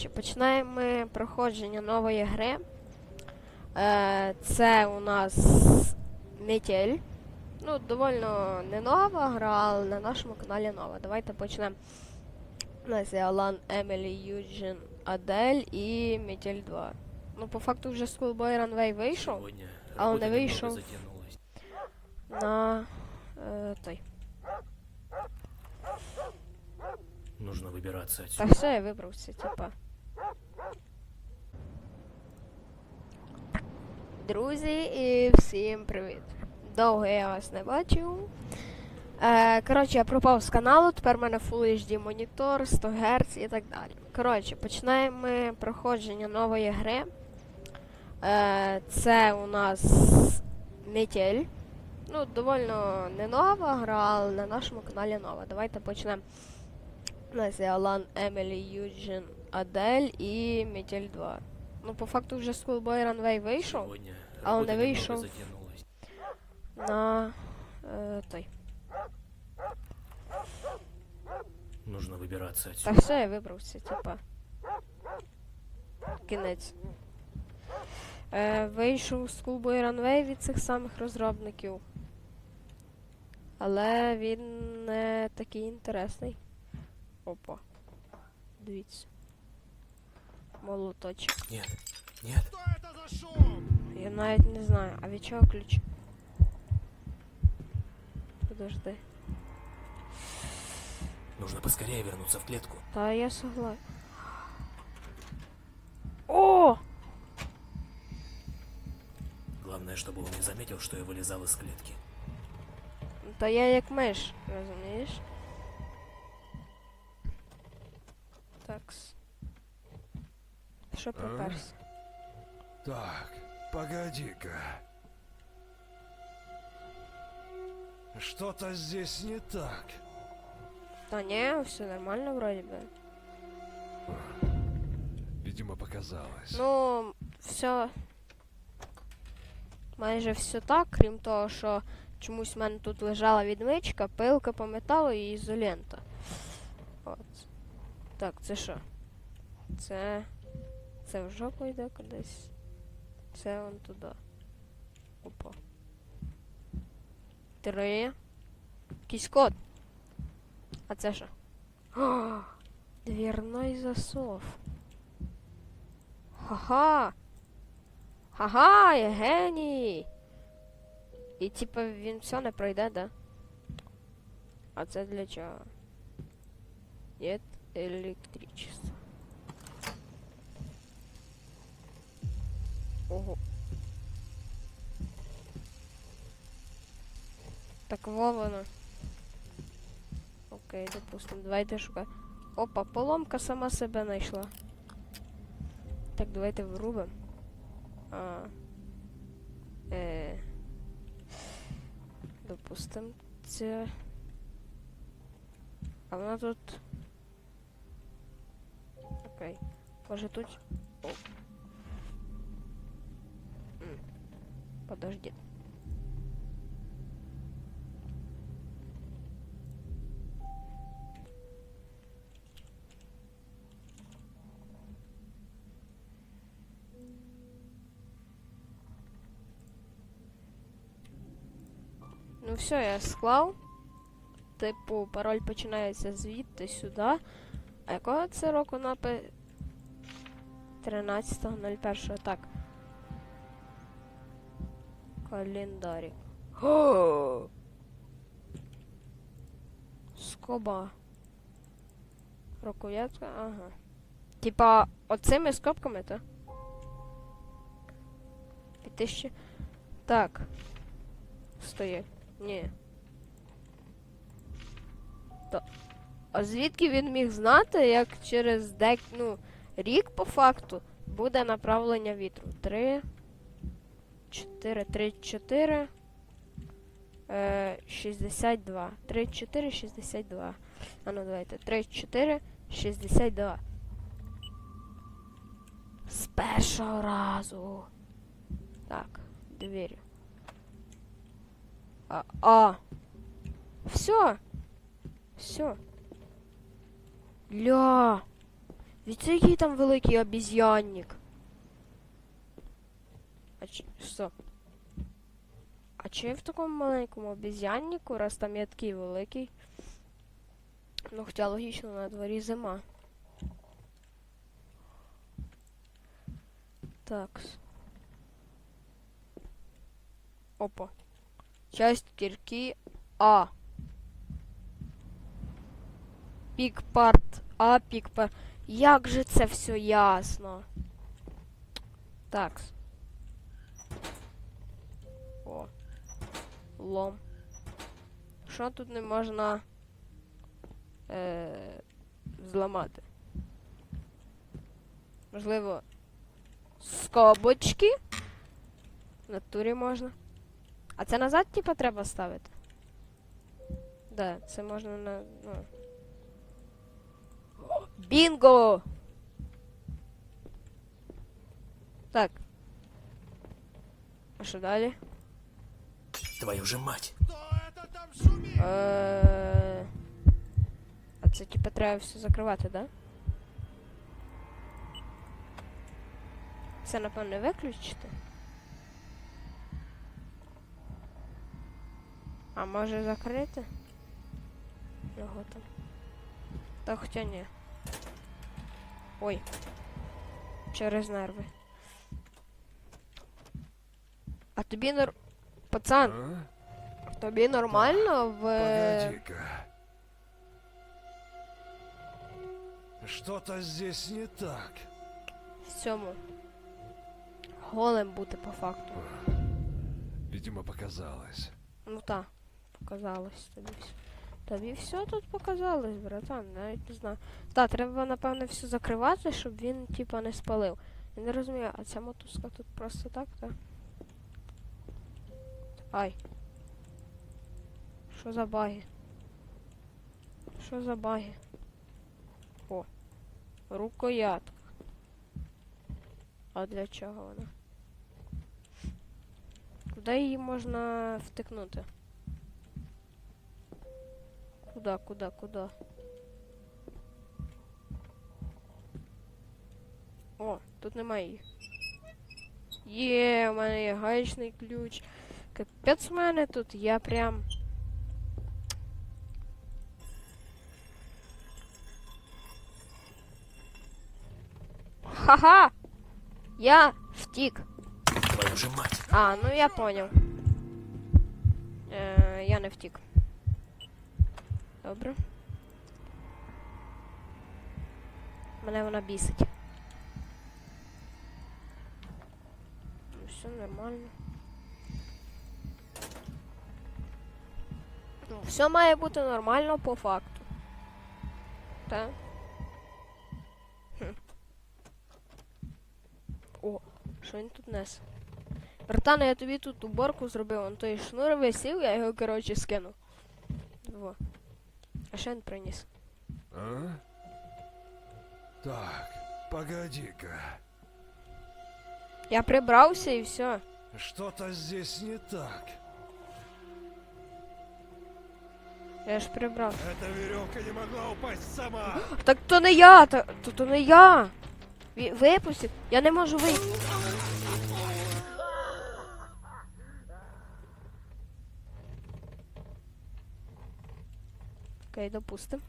Чи Починаємо ми проходження нової гри. Е, це у нас Метель. Ну, доволі не нова гра, але на нашому каналі нова. Давайте почнемо. У нас є Алан, Емілі, Юджин, Адель і Метель 2. Ну, по факту вже Schoolboy Runway вийшов А немного вышел. затянулась. на е, той. Нужно выбираться Та отсюда. все, я вибрався, типа. Друзі, і всім привіт. Довго я вас не бачив. Е, коротше, я пропав з каналу, тепер в мене Full HD монітор, 100 Гц і так далі. Коротше, починаємо ми проходження нової гри. Е, це у нас Метель. Ну, доволі не нова гра, але на нашому каналі нова. Давайте почнемо. У нас є Алан, Емілі, Юджин, Адель і Метель 2. Ну, по факту вже Schoolboy Runway вийшов Сегодня А он и работа немного вышел. затянулась. на е, той. Нужно выбираться Та отсюда. все, я вибрався, типа. Кінець. Е, вийшов Schoolboy Runway від цих самих розробників. Але він не такий інтересний. Опа. Дивіться. Молоточок. Нет, нет. Что это за шум? Я навіть не знаю. А від чого ключ? Подожди. Нужно поскорее вернуться в клетку. Та я согласен. О! Главное, чтобы он не заметил, что я вылезал из клетки. Та я як миш, розумієш? Такс. Що приперся? Так, погоди-ка. Что-то здесь не так. Та ні, все нормально вроді би. Видимо, показалось. Ну, все. Майже все так, крім того, що чомусь в мене тут лежала відмичка, пилка по металу і ізолента. От. Так, це що? Це. Це в жопу йде кудись. Це вон туди. Опа. Три. Якийсь код. А це що? О, двірний засов. Ха-ха! Ха-ха, я геній! І типа він все не пройде, да? А це для чого? Нет електричества. Ого. Так во воно. Окей, допустим, давайте шукати. Опа, поломка сама себе знайшла. Так, давайте врубимо. А. Е. Допустим, це. А вона тут. Окей. Може тут. О. Подожди. Ну все, я склав. Типу, пароль починається звідти сюди. А якого це року напи... 13.01. Так. Календарик. О! Скоба. Рукоятка, ага. Типа, оцими скобками, так? 2000. Так. Стоїть. Ні. То. А звідки він міг знати, як через дек, ну, рік по факту буде направлення вітру? 3, 4, 3, 4, е, 62. 3, 4, 62. А ну давайте. 3, 4, 62. З першого разу. Так, двері. А, а. Все. Все. Ля. Від який там великий обіз'янник. А чи що? А чи в такому маленькому обіз'яннику, раз там є такий великий? Ну, хоча логічно на дворі зима. Так. Опа. Часть кірки А. Пікпарт А, пікпарт. Як же це все ясно? Так. О. Лом. Що тут не можна е, зламати? Можливо, скобочки? В натурі можна. А це назад, типа, треба ставити? Да, це можна на. Ну. Бінго! Так. А що далі? Твою же мать! Е, А це типа треба все закривати, да? Це напевно виключити. А може закрити? Його там. Та хоча ні. Ой. Через нерви. А тобі нор... Пацан, А? тобі нормально в. Погоди-ка. Что-то здесь не так. в цьому голим бути по факту. Видимо, показалось. Ну так, показалось тобі. все. Тобі все тут показалось, братан, навіть не знаю. Та, треба, напевно, все закривати, щоб він, типа, не спалив. Я не розумію, а ця мотузка тут просто так, так? Ай. Що за баги? Що за баги? О. Рукоятка. А для чого вона? Куди її можна втикнути? Куда, куда, куда? О, тут немає її. Є, у мене є гаечний ключ. Капець у мене тут, я прям. Ха-ха! Я втік. Твою же мать! А, ну я понял. Е, я не втік. Добре. Мене вона бісить. Ну, все нормально. Все має бути нормально по факту. Так. Хм. О, що він тут несе? Братан, я тобі тут уборку зробив, он той шнур висів, я його, коротше, скинув. Во. А що він приніс? А? Так, погоди-ка. Я прибрався і все. Что-то здесь не так. Я ж прибрав. Эта веревка не могла упасть сама. Так то не я, то, то, то не я. Випустіть. Я не можу вийти. Окей, допустим.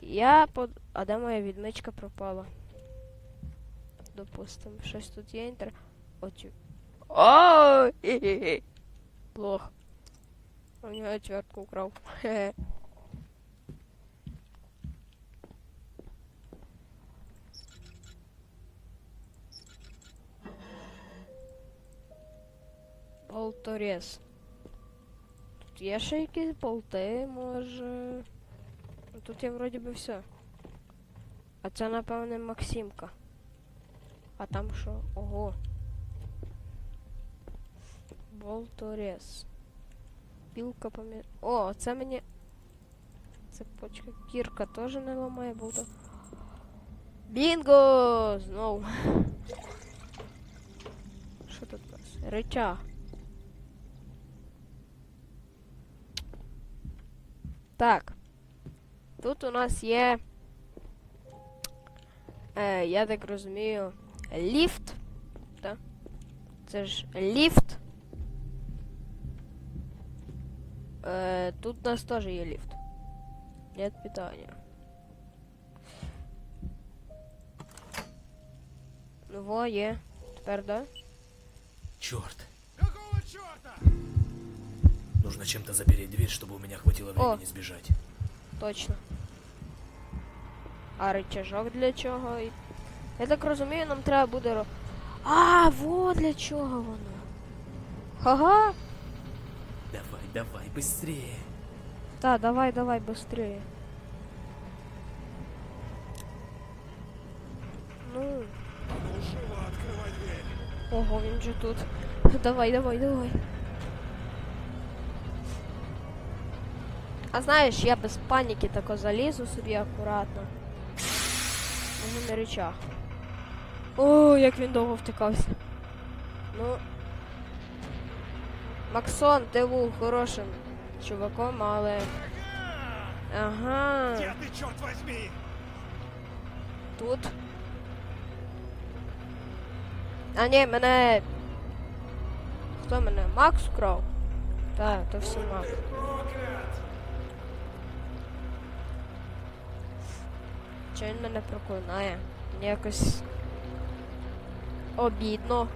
Я под. А де моя відмичка пропала? Допустим. Щось тут є інтер. Оцю. О! Плохо. У нього отвертку украв. Хе-хе. Болторез. Тут є ще якісь може. Тут є вроді би все. А це, напевне, Максимка. А там що? Ого. Болторез. Пілка помі... О, це мені. Цепочка. Кірка теж не ламає болта. Бінго! Знову. Що тут у нас? Рычаг. Так. Тут у нас є Е, я так розумію, ліфт. Так? Це ж ліфт. Е, тут у нас теж є ліфт. Нет питання. Ну во, є. Тепер, да? Черт. Какого черта? Нужно чем-то запереть дверь, чтобы у меня хватило времени сбежать. Точно. А рычажок для чого? І- Я так розумію, нам треба буде. ро- А, во для чого воно. Ага. Давай, давай, быстрее. Та, давай, давай, быстрее. Ну, А ну, живо открывай дверь. ого, він же тут. Давай, давай, давай. А знаєш, я без паніки тако залізу собі акуратно. Можу на речах. О, як він довго втикався. Ну. Максон, ти був хорошим чуваком, але. Ага. Где ты, черт возьми? Тут. А ні, мене. Хто мене? Макс вкрав? Так, то все Макс. Чи він мене проклинає? Мені якось. Обідно.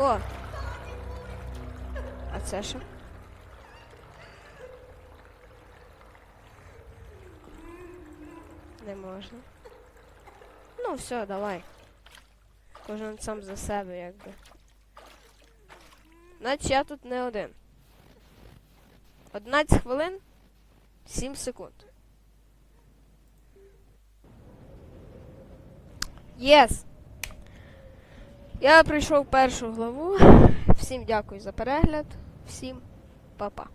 Ого. А це що? Не можна. Ну, все, давай. Кожен сам за себе, якби. Значить я тут не один. 11 хвилин 7 секунд. Єс! Я пройшов першу главу. Всім дякую за перегляд. Всім па-па.